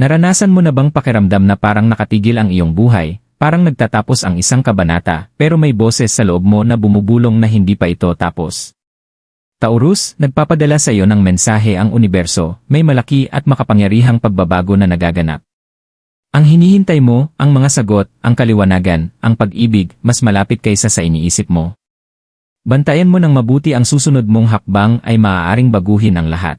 Naranasan mo na bang pakiramdam na parang nakatigil ang iyong buhay, parang nagtatapos ang isang kabanata, pero may boses sa loob mo na bumubulong na hindi pa ito tapos? Taurus, nagpapadala sa iyo ng mensahe ang universo, may malaki at makapangyarihang pagbabago na nagaganap. Ang hinihintay mo, ang mga sagot, ang kaliwanagan, ang pag-ibig, mas malapit kaysa sa iniisip mo. Bantayan mo ng mabuti ang susunod mong hakbang ay maaaring baguhin ang lahat.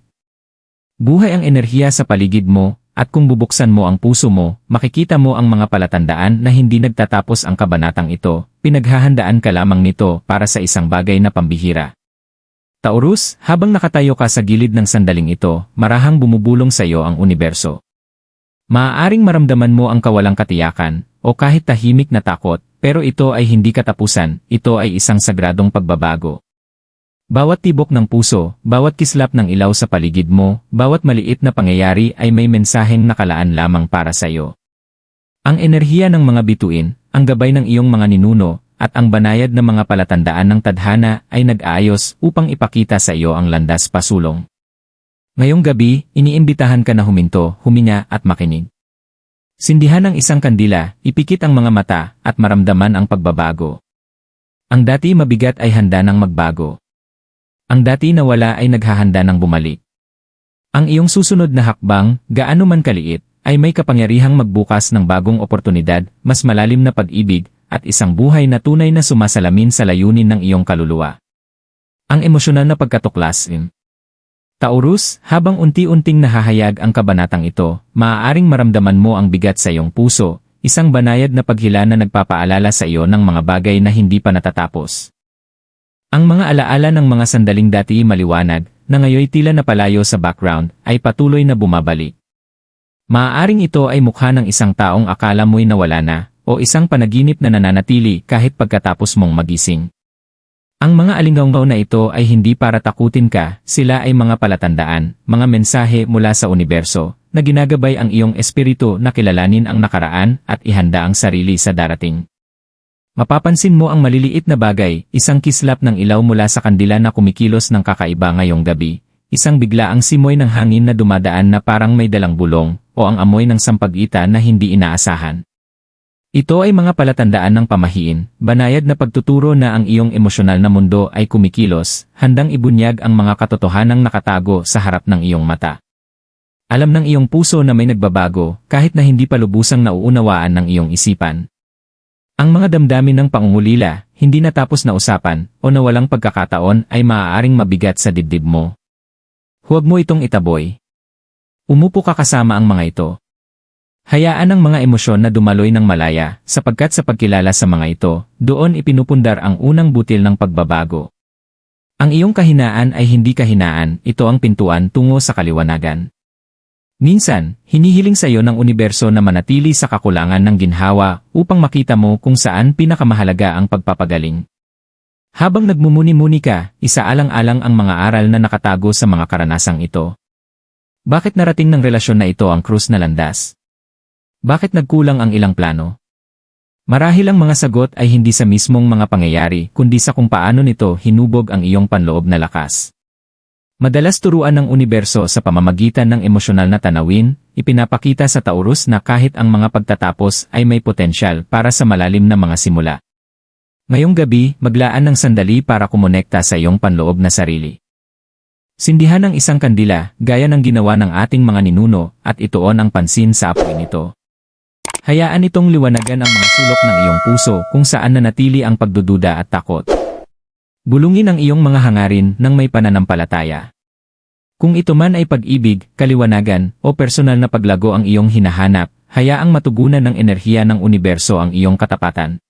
Buhay ang enerhiya sa paligid mo, at kung bubuksan mo ang puso mo, makikita mo ang mga palatandaan na hindi nagtatapos ang kabanatang ito, pinaghahandaan ka lamang nito para sa isang bagay na pambihira. Taurus, habang nakatayo ka sa gilid ng sandaling ito, marahang bumubulong sa iyo ang universo. Maaaring maramdaman mo ang kawalang katiyakan, o kahit tahimik na takot, pero ito ay hindi katapusan, ito ay isang sagradong pagbabago. Bawat tibok ng puso, bawat kislap ng ilaw sa paligid mo, bawat maliit na pangyayari ay may mensaheng nakalaan lamang para sa iyo. Ang enerhiya ng mga bituin, ang gabay ng iyong mga ninuno, at ang banayad na mga palatandaan ng tadhana ay nag-aayos upang ipakita sa iyo ang landas pasulong. Ngayong gabi, iniimbitahan ka na huminto, huminga at makinig. Sindihan ng isang kandila, ipikit ang mga mata at maramdaman ang pagbabago. Ang dati mabigat ay handa ng magbago. Ang dati na wala ay naghahanda ng bumalik. Ang iyong susunod na hakbang, gaano man kaliit, ay may kapangyarihang magbukas ng bagong oportunidad, mas malalim na pag-ibig, at isang buhay na tunay na sumasalamin sa layunin ng iyong kaluluwa. Ang emosyonal na pagkatuklas, Taurus, habang unti-unting nahahayag ang kabanatang ito, maaaring maramdaman mo ang bigat sa iyong puso, isang banayad na paghila na nagpapaalala sa iyo ng mga bagay na hindi pa natatapos. Ang mga alaala ng mga sandaling dati maliwanag, na ngayoy tila napalayo sa background, ay patuloy na bumabalik. Maaaring ito ay mukha ng isang taong akala mo'y nawala na, o isang panaginip na nananatili kahit pagkatapos mong magising. Ang mga alinggaw na ito ay hindi para takutin ka, sila ay mga palatandaan, mga mensahe mula sa universo, na ginagabay ang iyong espiritu na kilalanin ang nakaraan at ihanda ang sarili sa darating. Mapapansin mo ang maliliit na bagay, isang kislap ng ilaw mula sa kandila na kumikilos ng kakaiba ngayong gabi, isang biglaang simoy ng hangin na dumadaan na parang may dalang bulong, o ang amoy ng sampagita na hindi inaasahan. Ito ay mga palatandaan ng pamahiin, banayad na pagtuturo na ang iyong emosyonal na mundo ay kumikilos, handang ibunyag ang mga katotohanang nakatago sa harap ng iyong mata. Alam ng iyong puso na may nagbabago, kahit na hindi pa lubusang nauunawaan ng iyong isipan. Ang mga damdamin ng pangungulila, hindi natapos na usapan, o nawalang pagkakataon ay maaaring mabigat sa dibdib mo. Huwag mo itong itaboy. Umupo ka kasama ang mga ito, Hayaan ang mga emosyon na dumaloy ng malaya, sapagkat sa pagkilala sa mga ito, doon ipinupundar ang unang butil ng pagbabago. Ang iyong kahinaan ay hindi kahinaan, ito ang pintuan tungo sa kaliwanagan. Minsan, hinihiling sa iyo ng universo na manatili sa kakulangan ng ginhawa upang makita mo kung saan pinakamahalaga ang pagpapagaling. Habang nagmumuni-muni ka, isaalang-alang ang mga aral na nakatago sa mga karanasang ito. Bakit narating ng relasyon na ito ang krus na landas? Bakit nagkulang ang ilang plano? Marahil ang mga sagot ay hindi sa mismong mga pangyayari kundi sa kung paano nito hinubog ang iyong panloob na lakas. Madalas turuan ng universo sa pamamagitan ng emosyonal na tanawin, ipinapakita sa Taurus na kahit ang mga pagtatapos ay may potensyal para sa malalim na mga simula. Ngayong gabi, maglaan ng sandali para kumonekta sa iyong panloob na sarili. Sindihan ng isang kandila, gaya ng ginawa ng ating mga ninuno, at ituon ang pansin sa apoy nito. Hayaan itong liwanagan ang mga sulok ng iyong puso kung saan nanatili ang pagdududa at takot. Bulungin ang iyong mga hangarin ng may pananampalataya. Kung ito man ay pag-ibig, kaliwanagan, o personal na paglago ang iyong hinahanap, hayaang matugunan ng enerhiya ng universo ang iyong katapatan.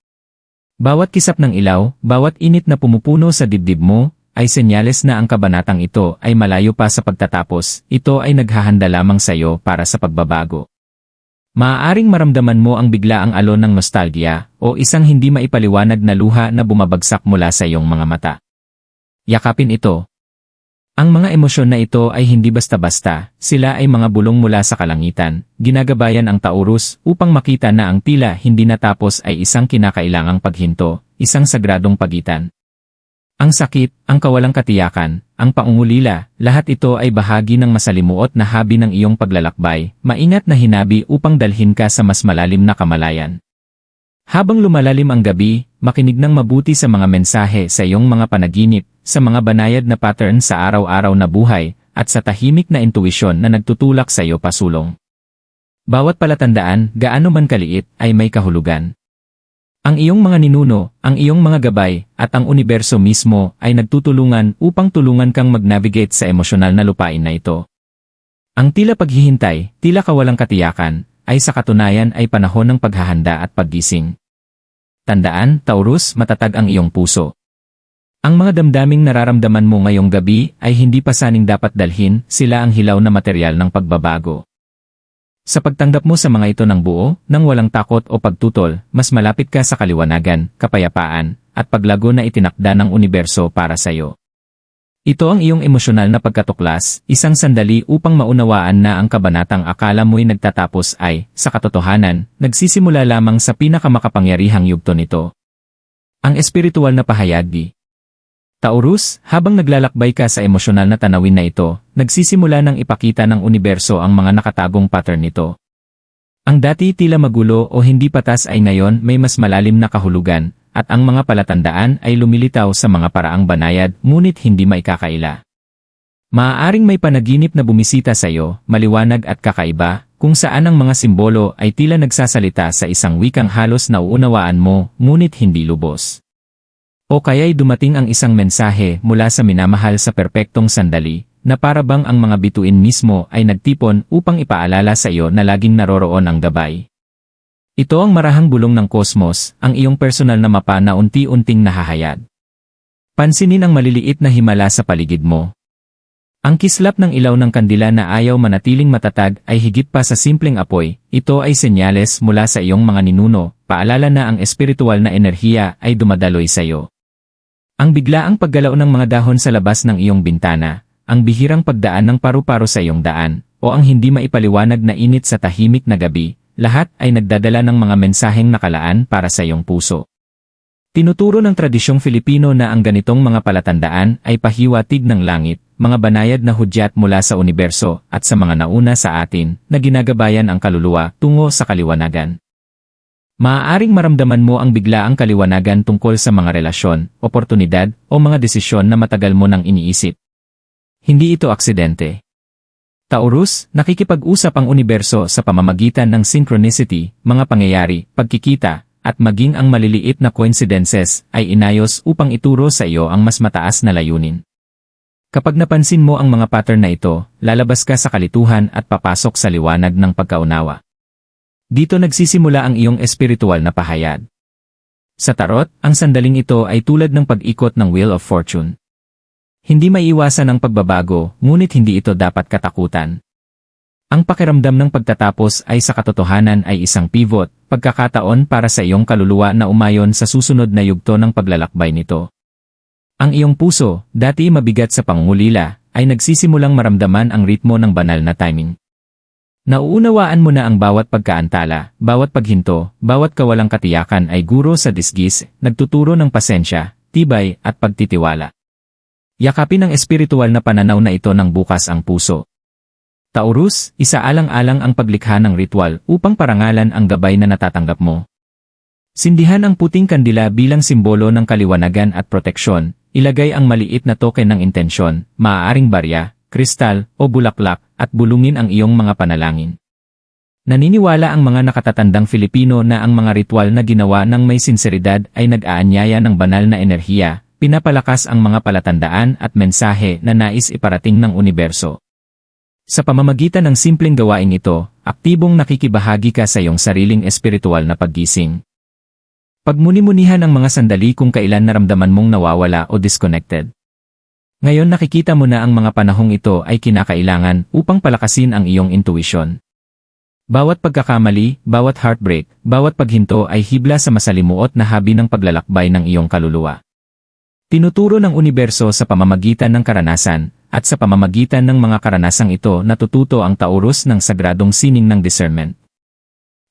Bawat kisap ng ilaw, bawat init na pumupuno sa dibdib mo, ay senyales na ang kabanatang ito ay malayo pa sa pagtatapos, ito ay naghahanda lamang sa iyo para sa pagbabago. Maaaring maramdaman mo ang biglaang alon ng nostalgia o isang hindi maipaliwanag na luha na bumabagsak mula sa iyong mga mata. Yakapin ito. Ang mga emosyon na ito ay hindi basta-basta, sila ay mga bulong mula sa kalangitan, ginagabayan ang Taurus upang makita na ang tila hindi natapos ay isang kinakailangang paghinto, isang sagradong pagitan. Ang sakit, ang kawalang katiyakan, ang pangungulila, lahat ito ay bahagi ng masalimuot na habi ng iyong paglalakbay, maingat na hinabi upang dalhin ka sa mas malalim na kamalayan. Habang lumalalim ang gabi, makinig ng mabuti sa mga mensahe sa iyong mga panaginip, sa mga banayad na pattern sa araw-araw na buhay, at sa tahimik na intuisyon na nagtutulak sa iyo pasulong. Bawat palatandaan, gaano man kaliit, ay may kahulugan. Ang iyong mga ninuno, ang iyong mga gabay, at ang universo mismo ay nagtutulungan upang tulungan kang mag-navigate sa emosyonal na lupain na ito. Ang tila paghihintay, tila kawalang katiyakan, ay sa katunayan ay panahon ng paghahanda at paggising. Tandaan, Taurus, matatag ang iyong puso. Ang mga damdaming nararamdaman mo ngayong gabi ay hindi pa saning dapat dalhin, sila ang hilaw na material ng pagbabago. Sa pagtanggap mo sa mga ito ng buo, nang walang takot o pagtutol, mas malapit ka sa kaliwanagan, kapayapaan, at paglago na itinakda ng universo para sa iyo. Ito ang iyong emosyonal na pagkatuklas, isang sandali upang maunawaan na ang kabanatang akala mo'y nagtatapos ay, sa katotohanan, nagsisimula lamang sa pinakamakapangyarihang yugto nito. Ang espiritual na pahayagi. Taurus, habang naglalakbay ka sa emosyonal na tanawin na ito, nagsisimula ng ipakita ng universo ang mga nakatagong pattern nito. Ang dati tila magulo o hindi patas ay ngayon may mas malalim na kahulugan, at ang mga palatandaan ay lumilitaw sa mga paraang banayad ngunit hindi maikakaila. Maaaring may panaginip na bumisita sa iyo, maliwanag at kakaiba, kung saan ang mga simbolo ay tila nagsasalita sa isang wikang halos nauunawaan mo, ngunit hindi lubos. O kaya'y dumating ang isang mensahe mula sa minamahal sa perpektong sandali, na parabang ang mga bituin mismo ay nagtipon upang ipaalala sa iyo na laging naroroon ang gabay. Ito ang marahang bulong ng kosmos, ang iyong personal na mapa na unti-unting nahahayad. Pansinin ang maliliit na himala sa paligid mo. Ang kislap ng ilaw ng kandila na ayaw manatiling matatag ay higit pa sa simpleng apoy, ito ay senyales mula sa iyong mga ninuno, paalala na ang espiritual na enerhiya ay dumadaloy sa iyo. Ang biglaang paggalaw ng mga dahon sa labas ng iyong bintana, ang bihirang pagdaan ng paru-paro sa iyong daan, o ang hindi maipaliwanag na init sa tahimik na gabi, lahat ay nagdadala ng mga mensaheng nakalaan para sa iyong puso. Tinuturo ng tradisyong Filipino na ang ganitong mga palatandaan ay pahiwatig ng langit, mga banayad na hudyat mula sa universo at sa mga nauna sa atin na ginagabayan ang kaluluwa tungo sa kaliwanagan. Maaaring maramdaman mo ang biglaang kaliwanagan tungkol sa mga relasyon, oportunidad, o mga desisyon na matagal mo nang iniisip. Hindi ito aksidente. Taurus, nakikipag-usap ang universo sa pamamagitan ng synchronicity, mga pangyayari, pagkikita, at maging ang maliliit na coincidences ay inayos upang ituro sa iyo ang mas mataas na layunin. Kapag napansin mo ang mga pattern na ito, lalabas ka sa kalituhan at papasok sa liwanag ng pagkaunawa. Dito nagsisimula ang iyong espiritual na pahayag. Sa tarot, ang sandaling ito ay tulad ng pag-ikot ng Wheel of Fortune. Hindi maiiwasan ang pagbabago, ngunit hindi ito dapat katakutan. Ang pakiramdam ng pagtatapos ay sa katotohanan ay isang pivot, pagkakataon para sa iyong kaluluwa na umayon sa susunod na yugto ng paglalakbay nito. Ang iyong puso, dati mabigat sa pangungulila, ay nagsisimulang maramdaman ang ritmo ng banal na timing. Nauunawaan mo na ang bawat pagkaantala, bawat paghinto, bawat kawalang katiyakan ay guro sa disgis, nagtuturo ng pasensya, tibay at pagtitiwala. Yakapin ang espiritual na pananaw na ito ng bukas ang puso. Taurus, isaalang-alang ang paglikha ng ritual upang parangalan ang gabay na natatanggap mo. Sindihan ang puting kandila bilang simbolo ng kaliwanagan at proteksyon, ilagay ang maliit na token ng intensyon, maaaring barya, kristal, o bulaklak, at bulungin ang iyong mga panalangin. Naniniwala ang mga nakatatandang Filipino na ang mga ritual na ginawa ng may sinseridad ay nag-aanyaya ng banal na enerhiya, pinapalakas ang mga palatandaan at mensahe na nais iparating ng universo. Sa pamamagitan ng simpleng gawain ito, aktibong nakikibahagi ka sa iyong sariling espiritual na paggising. Pagmuni-munihan ang mga sandali kung kailan naramdaman mong nawawala o disconnected. Ngayon nakikita mo na ang mga panahong ito ay kinakailangan upang palakasin ang iyong intuition. Bawat pagkakamali, bawat heartbreak, bawat paghinto ay hibla sa masalimuot na habi ng paglalakbay ng iyong kaluluwa. Tinuturo ng universo sa pamamagitan ng karanasan, at sa pamamagitan ng mga karanasang ito natututo ang taurus ng sagradong sining ng discernment.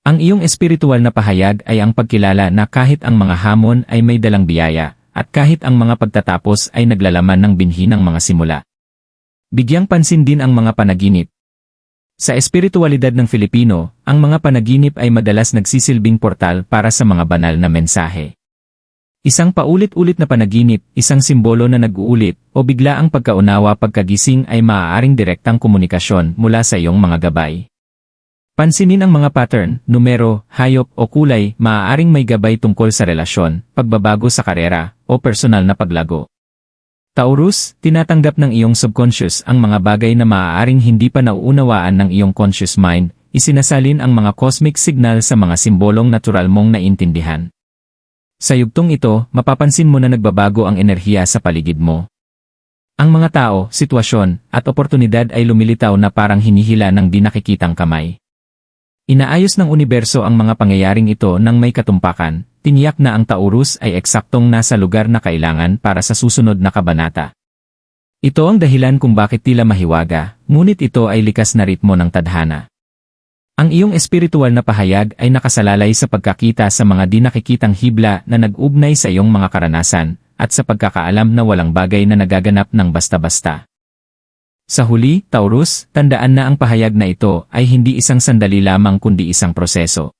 Ang iyong espiritual na pahayag ay ang pagkilala na kahit ang mga hamon ay may dalang biyaya, at kahit ang mga pagtatapos ay naglalaman ng binhi ng mga simula. Bigyang pansin din ang mga panaginip. Sa espiritualidad ng Filipino, ang mga panaginip ay madalas nagsisilbing portal para sa mga banal na mensahe. Isang paulit-ulit na panaginip, isang simbolo na nag-uulit, o bigla ang pagkaunawa pagkagising ay maaaring direktang komunikasyon mula sa iyong mga gabay. Pansinin ang mga pattern, numero, hayop o kulay, maaaring may gabay tungkol sa relasyon, pagbabago sa karera, o personal na paglago. Taurus, tinatanggap ng iyong subconscious ang mga bagay na maaaring hindi pa nauunawaan ng iyong conscious mind, isinasalin ang mga cosmic signal sa mga simbolong natural mong naintindihan. Sa yugtong ito, mapapansin mo na nagbabago ang enerhiya sa paligid mo. Ang mga tao, sitwasyon, at oportunidad ay lumilitaw na parang hinihila ng di nakikitang kamay. Inaayos ng universo ang mga pangyayaring ito nang may katumpakan, tiniyak na ang Taurus ay eksaktong nasa lugar na kailangan para sa susunod na kabanata. Ito ang dahilan kung bakit tila mahiwaga, ngunit ito ay likas na ritmo ng tadhana. Ang iyong espiritual na pahayag ay nakasalalay sa pagkakita sa mga di nakikitang hibla na nag-ugnay sa iyong mga karanasan, at sa pagkakaalam na walang bagay na nagaganap ng basta-basta. Sa huli, Taurus, tandaan na ang pahayag na ito ay hindi isang sandali lamang kundi isang proseso.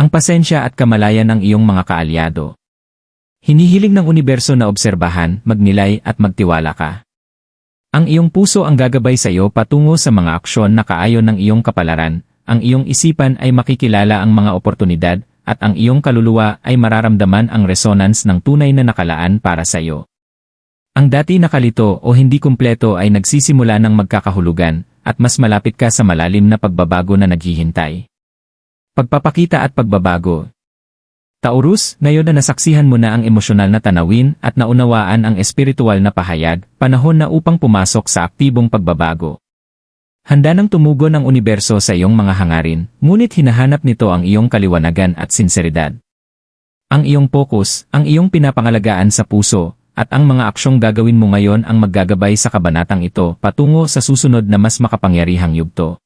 Ang pasensya at kamalayan ng iyong mga kaalyado. Hinihiling ng universo na obserbahan, magnilay at magtiwala ka. Ang iyong puso ang gagabay sa iyo patungo sa mga aksyon na kaayon ng iyong kapalaran, ang iyong isipan ay makikilala ang mga oportunidad, at ang iyong kaluluwa ay mararamdaman ang resonance ng tunay na nakalaan para sa iyo. Ang dati nakalito o hindi kumpleto ay nagsisimula ng magkakahulugan, at mas malapit ka sa malalim na pagbabago na naghihintay. Pagpapakita at pagbabago Taurus, ngayon na nasaksihan mo na ang emosyonal na tanawin at naunawaan ang espiritual na pahayag, panahon na upang pumasok sa aktibong pagbabago. Handa nang tumugon ang universo sa iyong mga hangarin, ngunit hinahanap nito ang iyong kaliwanagan at sinseridad. Ang iyong focus, ang iyong pinapangalagaan sa puso, at ang mga aksyong gagawin mo ngayon ang maggagabay sa kabanatang ito patungo sa susunod na mas makapangyarihang yugto.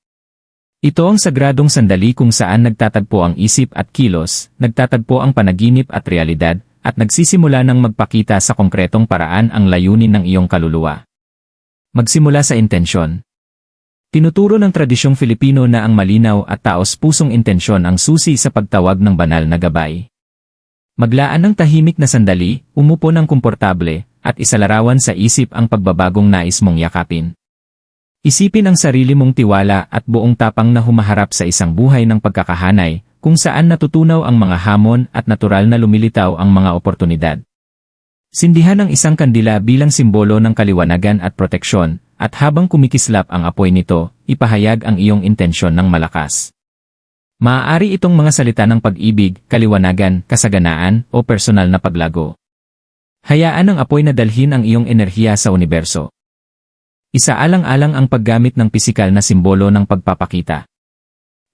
Ito ang sagradong sandali kung saan nagtatagpo ang isip at kilos, nagtatagpo ang panaginip at realidad, at nagsisimula ng magpakita sa konkretong paraan ang layunin ng iyong kaluluwa. Magsimula sa intensyon. Tinuturo ng tradisyong Filipino na ang malinaw at taos-pusong intensyon ang susi sa pagtawag ng banal na gabay. Maglaan ng tahimik na sandali, umupo ng komportable, at isalarawan sa isip ang pagbabagong nais mong yakapin. Isipin ang sarili mong tiwala at buong tapang na humaharap sa isang buhay ng pagkakahanay, kung saan natutunaw ang mga hamon at natural na lumilitaw ang mga oportunidad. Sindihan ang isang kandila bilang simbolo ng kaliwanagan at proteksyon, at habang kumikislap ang apoy nito, ipahayag ang iyong intensyon ng malakas. Maaari itong mga salita ng pag-ibig, kaliwanagan, kasaganaan, o personal na paglago. Hayaan ang apoy na dalhin ang iyong enerhiya sa universo. Isaalang-alang ang paggamit ng pisikal na simbolo ng pagpapakita.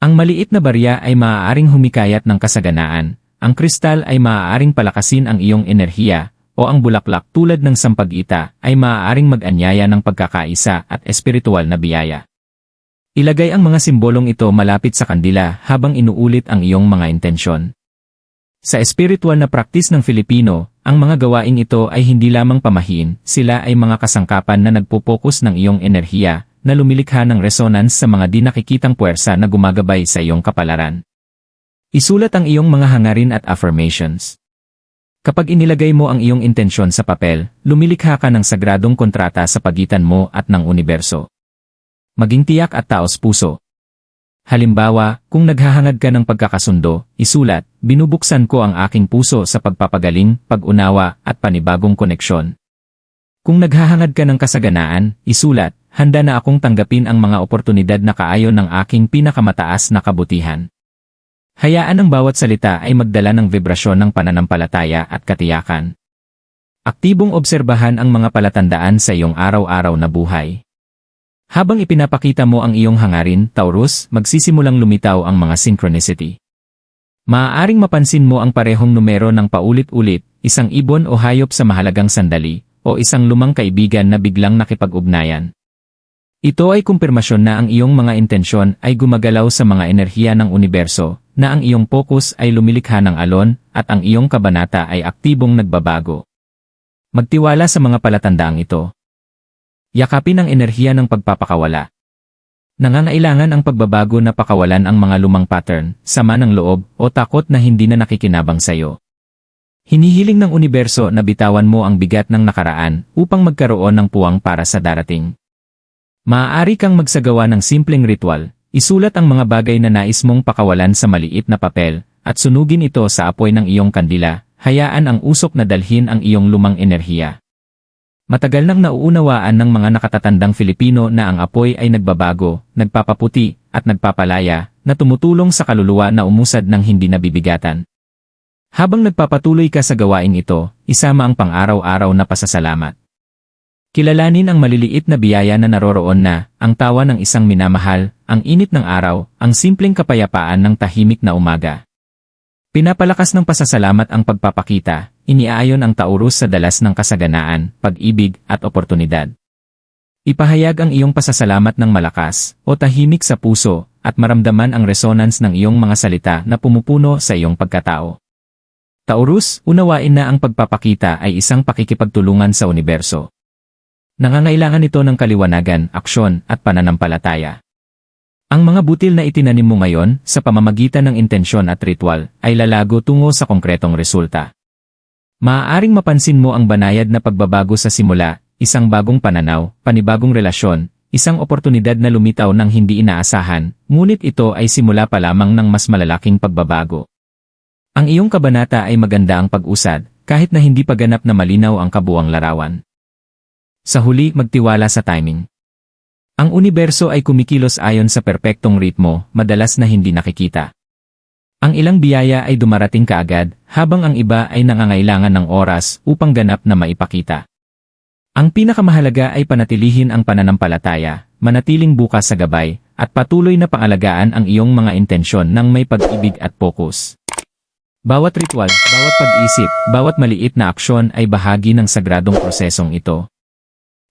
Ang maliit na barya ay maaaring humikayat ng kasaganaan, ang kristal ay maaaring palakasin ang iyong enerhiya, o ang bulaklak tulad ng sampag-ita ay maaaring mag-anyaya ng pagkakaisa at espiritual na biyaya. Ilagay ang mga simbolong ito malapit sa kandila habang inuulit ang iyong mga intensyon. Sa espiritual na praktis ng Filipino, ang mga gawain ito ay hindi lamang pamahin, sila ay mga kasangkapan na nagpupokus ng iyong enerhiya na lumilikha ng resonance sa mga di nakikitang puwersa na gumagabay sa iyong kapalaran. Isulat ang iyong mga hangarin at affirmations. Kapag inilagay mo ang iyong intensyon sa papel, lumilikha ka ng sagradong kontrata sa pagitan mo at ng universo. Maging tiyak at taos puso. Halimbawa, kung naghahangad ka ng pagkakasundo, isulat, binubuksan ko ang aking puso sa pagpapagaling, pag-unawa, at panibagong koneksyon. Kung naghahangad ka ng kasaganaan, isulat, handa na akong tanggapin ang mga oportunidad na kaayon ng aking pinakamataas na kabutihan. Hayaan ang bawat salita ay magdala ng vibrasyon ng pananampalataya at katiyakan. Aktibong obserbahan ang mga palatandaan sa iyong araw-araw na buhay. Habang ipinapakita mo ang iyong hangarin, Taurus, magsisimulang lumitaw ang mga synchronicity. Maaaring mapansin mo ang parehong numero ng paulit-ulit, isang ibon o hayop sa mahalagang sandali, o isang lumang kaibigan na biglang nakipag-ugnayan. Ito ay kumpirmasyon na ang iyong mga intensyon ay gumagalaw sa mga enerhiya ng universo, na ang iyong focus ay lumilikha ng alon, at ang iyong kabanata ay aktibong nagbabago. Magtiwala sa mga palatandaang ito. Yakapin ang enerhiya ng pagpapakawala. Nangangailangan ang pagbabago na pakawalan ang mga lumang pattern, sama ng loob, o takot na hindi na nakikinabang sayo. Hinihiling ng universo na bitawan mo ang bigat ng nakaraan upang magkaroon ng puwang para sa darating. Maaari kang magsagawa ng simpleng ritual, isulat ang mga bagay na nais mong pakawalan sa maliit na papel, at sunugin ito sa apoy ng iyong kandila, hayaan ang usok na dalhin ang iyong lumang enerhiya. Matagal nang nauunawaan ng mga nakatatandang Filipino na ang apoy ay nagbabago, nagpapaputi, at nagpapalaya, na tumutulong sa kaluluwa na umusad ng hindi nabibigatan. Habang nagpapatuloy ka sa gawain ito, isama ang pang-araw-araw na pasasalamat. Kilalanin ang maliliit na biyaya na naroroon na, ang tawa ng isang minamahal, ang init ng araw, ang simpleng kapayapaan ng tahimik na umaga. Pinapalakas ng pasasalamat ang pagpapakita, iniaayon ang Taurus sa dalas ng kasaganaan, pag-ibig, at oportunidad. Ipahayag ang iyong pasasalamat ng malakas, o tahimik sa puso, at maramdaman ang resonance ng iyong mga salita na pumupuno sa iyong pagkatao. Taurus, unawain na ang pagpapakita ay isang pakikipagtulungan sa universo. Nangangailangan ito ng kaliwanagan, aksyon, at pananampalataya. Ang mga butil na itinanim mo ngayon, sa pamamagitan ng intensyon at ritual, ay lalago tungo sa konkretong resulta. Maaaring mapansin mo ang banayad na pagbabago sa simula, isang bagong pananaw, panibagong relasyon, isang oportunidad na lumitaw ng hindi inaasahan, ngunit ito ay simula pa lamang ng mas malalaking pagbabago. Ang iyong kabanata ay maganda ang pag-usad, kahit na hindi pa ganap na malinaw ang kabuang larawan. Sa huli, magtiwala sa timing. Ang universo ay kumikilos ayon sa perpektong ritmo, madalas na hindi nakikita. Ang ilang biyaya ay dumarating kaagad, habang ang iba ay nangangailangan ng oras upang ganap na maipakita. Ang pinakamahalaga ay panatilihin ang pananampalataya, manatiling bukas sa gabay, at patuloy na pangalagaan ang iyong mga intensyon ng may pag-ibig at pokus. Bawat ritual, bawat pag-isip, bawat maliit na aksyon ay bahagi ng sagradong prosesong ito.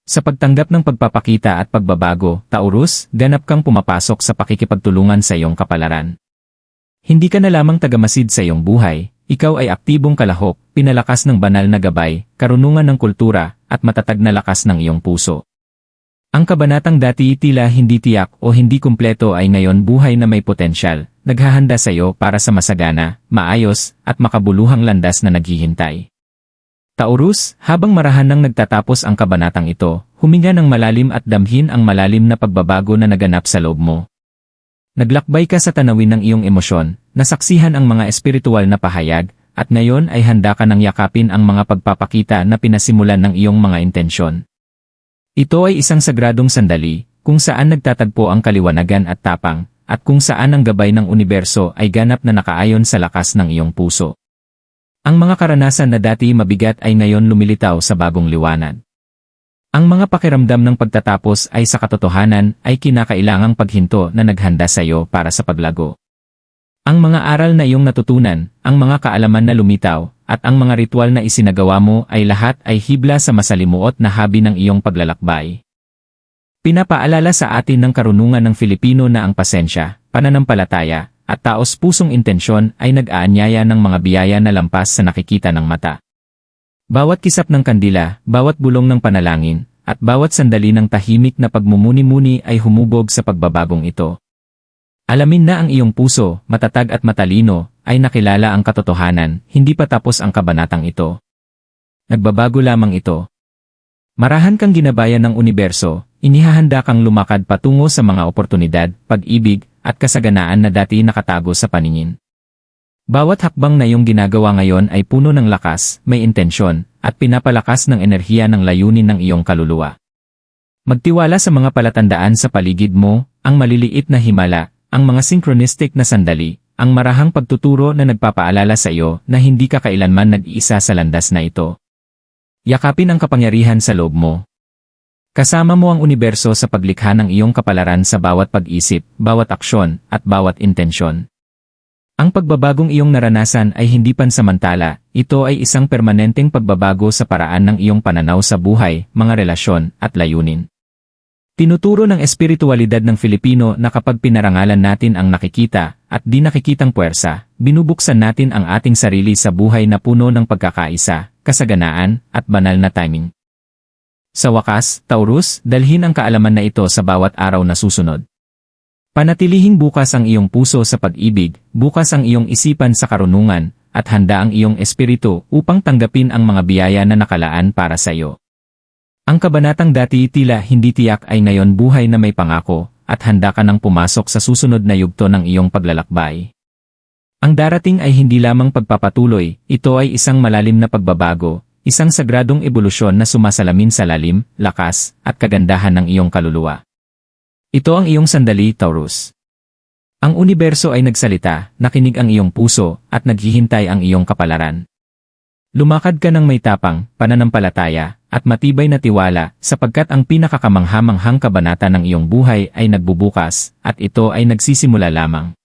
Sa pagtanggap ng pagpapakita at pagbabago, Taurus, ganap kang pumapasok sa pakikipagtulungan sa iyong kapalaran. Hindi ka na lamang tagamasid sa iyong buhay, ikaw ay aktibong kalahok, pinalakas ng banal na gabay, karunungan ng kultura, at matatag na lakas ng iyong puso. Ang kabanatang dati tila hindi tiyak o hindi kumpleto ay ngayon buhay na may potensyal, naghahanda sa iyo para sa masagana, maayos, at makabuluhang landas na naghihintay. Taurus, habang marahan nang nagtatapos ang kabanatang ito, huminga ng malalim at damhin ang malalim na pagbabago na naganap sa loob mo. Naglakbay ka sa tanawin ng iyong emosyon, nasaksihan ang mga espiritual na pahayag, at ngayon ay handa ka nang yakapin ang mga pagpapakita na pinasimulan ng iyong mga intensyon. Ito ay isang sagradong sandali, kung saan nagtatagpo ang kaliwanagan at tapang, at kung saan ang gabay ng universo ay ganap na nakaayon sa lakas ng iyong puso. Ang mga karanasan na dati mabigat ay ngayon lumilitaw sa bagong liwanag. Ang mga pakiramdam ng pagtatapos ay sa katotohanan ay kinakailangang paghinto na naghanda sa iyo para sa paglago. Ang mga aral na iyong natutunan, ang mga kaalaman na lumitaw, at ang mga ritual na isinagawa mo ay lahat ay hibla sa masalimuot na habi ng iyong paglalakbay. Pinapaalala sa atin ng karunungan ng Filipino na ang pasensya, pananampalataya, at taos pusong intensyon ay nag-aanyaya ng mga biyaya na lampas sa nakikita ng mata. Bawat kisap ng kandila, bawat bulong ng panalangin, at bawat sandali ng tahimik na pagmumuni-muni ay humubog sa pagbabagong ito. Alamin na ang iyong puso, matatag at matalino, ay nakilala ang katotohanan, hindi pa tapos ang kabanatang ito. Nagbabago lamang ito. Marahan kang ginabayan ng universo, inihahanda kang lumakad patungo sa mga oportunidad, pag-ibig, at kasaganaan na dati nakatago sa paningin. Bawat hakbang na iyong ginagawa ngayon ay puno ng lakas, may intensyon, at pinapalakas ng enerhiya ng layunin ng iyong kaluluwa. Magtiwala sa mga palatandaan sa paligid mo, ang maliliit na himala, ang mga synchronistic na sandali, ang marahang pagtuturo na nagpapaalala sa iyo na hindi ka kailanman nag-iisa sa landas na ito. Yakapin ang kapangyarihan sa loob mo, Kasama mo ang universo sa paglikha ng iyong kapalaran sa bawat pag-isip, bawat aksyon, at bawat intensyon. Ang pagbabagong iyong naranasan ay hindi pansamantala, ito ay isang permanenteng pagbabago sa paraan ng iyong pananaw sa buhay, mga relasyon, at layunin. Tinuturo ng espiritualidad ng Filipino na kapag pinarangalan natin ang nakikita at di nakikitang puwersa, binubuksan natin ang ating sarili sa buhay na puno ng pagkakaisa, kasaganaan, at banal na timing. Sa wakas, Taurus, dalhin ang kaalaman na ito sa bawat araw na susunod. Panatilihing bukas ang iyong puso sa pag-ibig, bukas ang iyong isipan sa karunungan, at handa ang iyong espiritu upang tanggapin ang mga biyaya na nakalaan para sa iyo. Ang kabanatang dati tila hindi tiyak ay ngayon buhay na may pangako, at handa ka nang pumasok sa susunod na yugto ng iyong paglalakbay. Ang darating ay hindi lamang pagpapatuloy, ito ay isang malalim na pagbabago, isang sagradong ebolusyon na sumasalamin sa lalim, lakas, at kagandahan ng iyong kaluluwa. Ito ang iyong sandali, Taurus. Ang universo ay nagsalita, nakinig ang iyong puso, at naghihintay ang iyong kapalaran. Lumakad ka ng may tapang, pananampalataya, at matibay na tiwala, sapagkat ang pinakakamanghamanghang kabanata ng iyong buhay ay nagbubukas, at ito ay nagsisimula lamang.